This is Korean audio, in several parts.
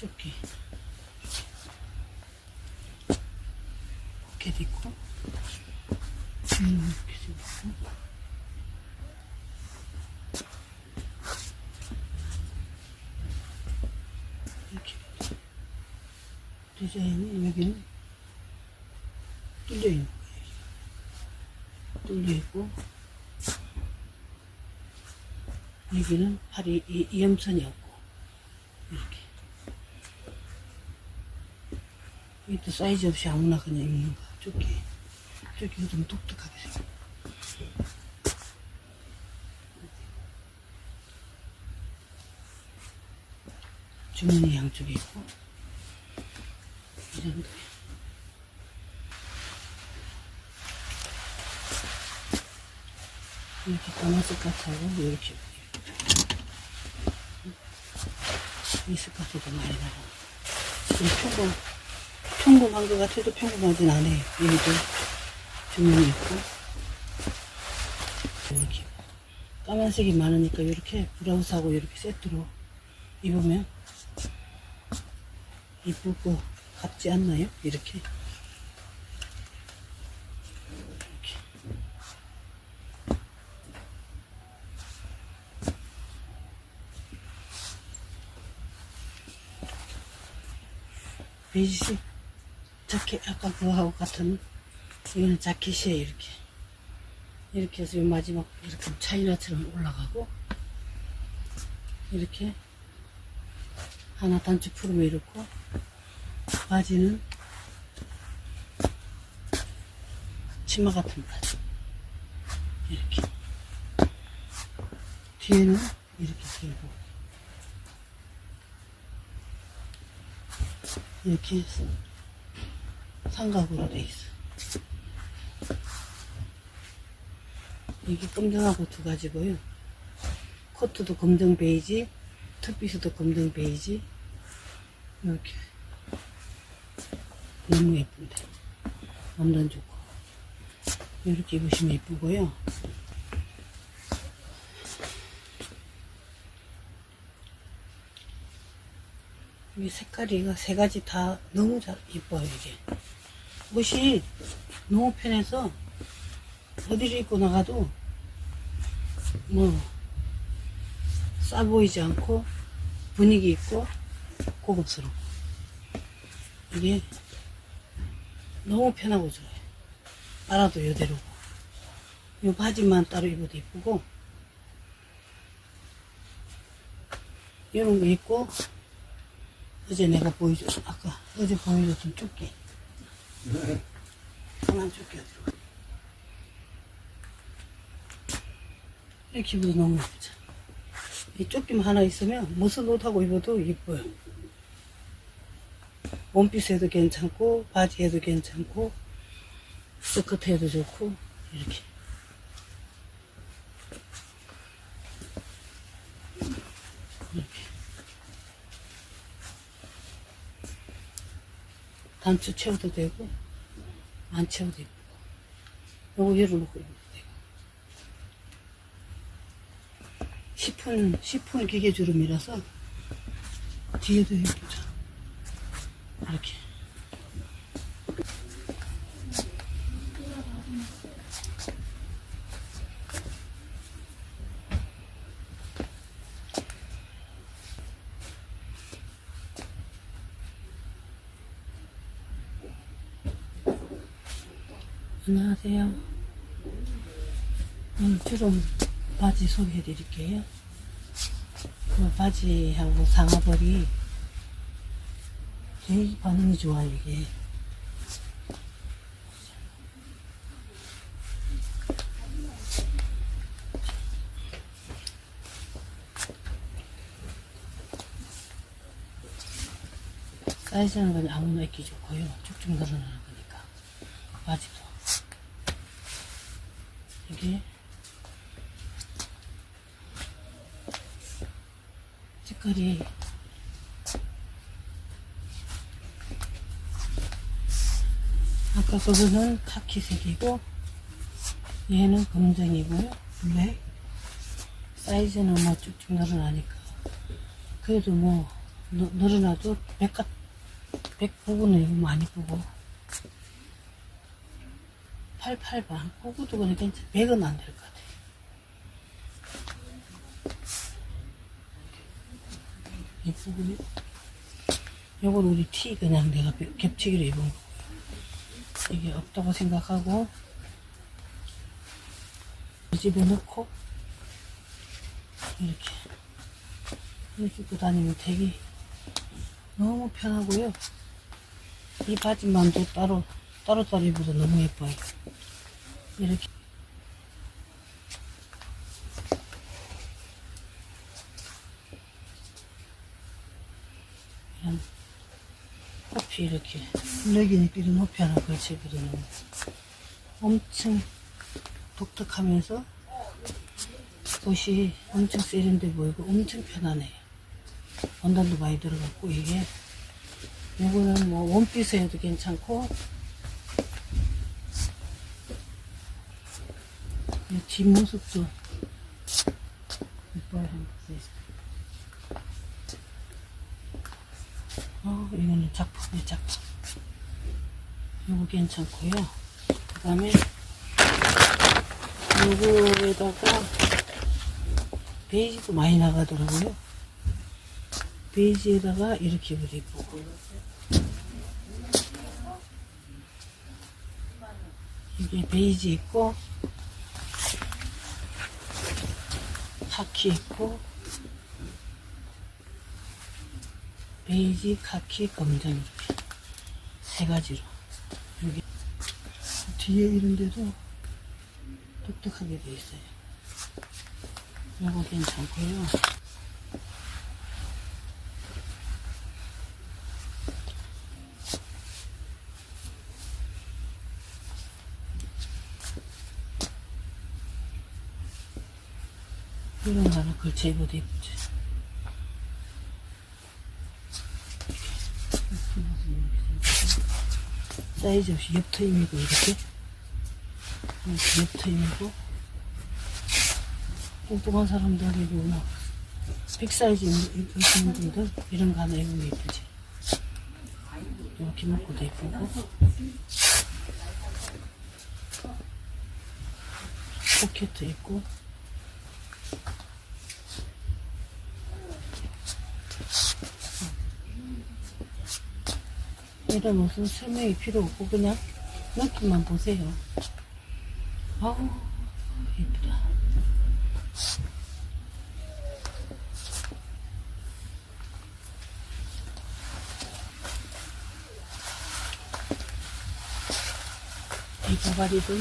조끼 포켓 있고 음, 포켓 있고. 이렇게. 디자인이 여기는 뚫려 있는 거예요. 뚫려 있고 여기는 팔이 이, 이 염선이 없고 이렇게 이것도 사이즈 없이 아무나 그냥 입는 거 조끼 조끼가 좀 독특하게 생겨 주머니 양쪽에 있고 이 정도 이렇게 까만 스카트하고 이렇게 이 스카트도 많이 나가 좀 평범 평범한 것 같아도 평범하진 않아요. 여기도 주머니 있고. 이렇게 까만색이 많으니까 이렇게 브라우스하고 이렇게 세트로 입으면 것 같지 않나요? 이렇게. 이렇게. 베이지 자켓 아까 그거하고 같은 이거는 자켓이에요 이렇게. 이렇게 해서 요 마지막 이렇게 차이나처럼 올라가고 이렇게 하나 단추 풀으면 이렇고 바지는 치마 같은 바지. 이렇게. 뒤에는 이렇게 들고. 이렇게 해서 삼각으로. 돼 있어. 이게 검정하고 두 가지고요 코트도 검정 베이지 투피스도 검정 베이지. 이렇게. 너무 예쁜데. 완전 좋고. 이렇게 입으시면 예쁘고요. 이 색깔이 세 가지 다 너무 잘 예뻐요 이게 옷이 너무 편해서 어디를 입고 나가도 뭐 싸 보이지 않고 분위기 있고 고급스러워 이게 너무 편하고 좋아요. 알아도 이대로고. 이 바지만 따로 입어도 이쁘고. 이런 거 입고 어제 내가 보여줬 아까 어제 보여줬던 조끼 편한 조끼가 들어가. 이렇게 입어도 너무 예쁘죠 이 조끼만 하나 있으면 무슨 옷하고 입어도 예뻐요. 원피스에도 괜찮고 바지에도 괜찮고 스커트에도 좋고 이렇게 단추 채워도 되고 안 채워도 예쁘고. 요거 열어놓고 입어도 되고. 10분 10분 기계주름이라서 뒤에도 예쁘죠 이렇게 안녕하세요. 오늘 주름 바지 소개해 드릴게요. 그 바지하고 상하벌이 되게 반응이 좋아요, 이게. 사이즈는 아무나 입기 좋고요. 쭉쭉 늘어나는 거니까. 바지도. 이게 색깔이. 아까 그거는 카키색이고 얘는 검정이고요. 블랙 사이즈는 뭐 쭉쭉 늘어나니까. 그래도 뭐 너- 늘어나도 백각, 백 부분은 많이 보고. 88반. 그것도 그래 괜찮, 100은 안 될 것 같아. 이 부분이. 요건 우리 티 그냥 내가 겹- 겹치기로 입은 거고요. 이게 없다고 생각하고, 이 집에 넣고, 이렇게. 이렇게 입고 다니면 되게 너무 편하고요. 이 바지만도 따로, 따로따로 입어도 너무 예뻐요. 이렇게. 호피 이렇게 여기는 이런 호피 하나 걸치거든요. 엄청 독특하면서 옷이 엄청 세련돼 보이고 엄청 편하네요. 원단도 많이 들어갔고 이게 요거는 뭐 원피스 해도 괜찮고 뒷모습도 이뻐요. 어, 이거는 작품이 작품. 요거 괜찮고요. 그 다음에 요거에다가 베이지도 많이 나가더라고요. 베이지에다가 이렇게 입어도 이쁘고. 이게 베이지 있고, 카키 있고, 베이지, 카키, 검정 이렇게 세 가지로 여기 뒤에 이런 데도 독특하게 돼 있어요. 이거 괜찮고요. 하나 걸쳐 입어도 예쁘지. 사이즈 없이 옆트임이고 이렇게? 이렇게 옆트임이고 뚱뚱한 사람들이고 뭐 빅사이즈 입으시는 분들 이런 거 하나 입으면 예쁘지. 이렇게 먹고도 예쁘고. 포켓도 있고 이런 옷은 설명이 필요 없고 그냥 느낌만 보세요. 아우 예쁘다. 이 바바리도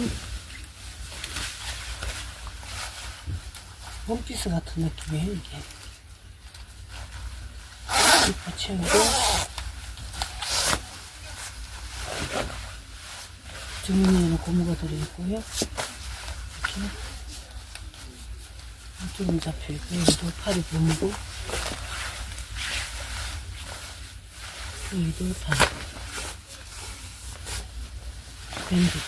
원피스 같은 느낌이에요 이게. 이거 채우고 주머니에는 고무가 들어있고요. 이렇게 두름 잡혀있고 여기도 팔이 고무고 여기도 다 밴드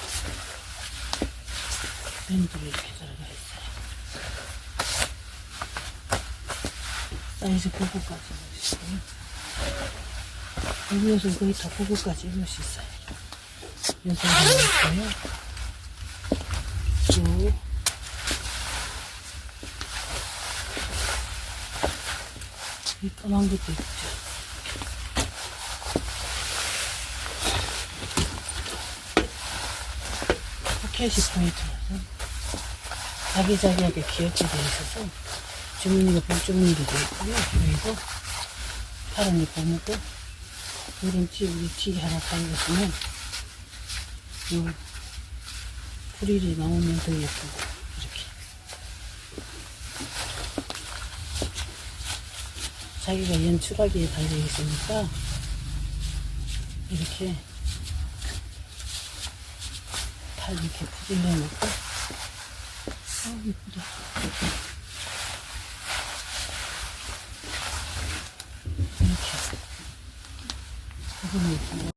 밴드로 이렇게 들어가 있어요. 사이즈 9구까지 입을 수 있고요. 여기에서 거의 다 9구까지 입을 수 있어요. 있고요. 쭉. 이 까만 것도 있죠. 포켓이 포인트라서 자기자기하게 귀엽게 되어 있어서 주머니가 볼주머니도 되어 있고요. 그리고 팔은 고무고 이런 티, 우리 티 하나 달렸으면 요 프릴이 나오면 더 예쁘고 이렇게. 자기가 연출하기에 달려 있으니까 이렇게 팔 이렇게 프릴 내놓고. 아 예쁘다. 이렇게. 이건 예쁘고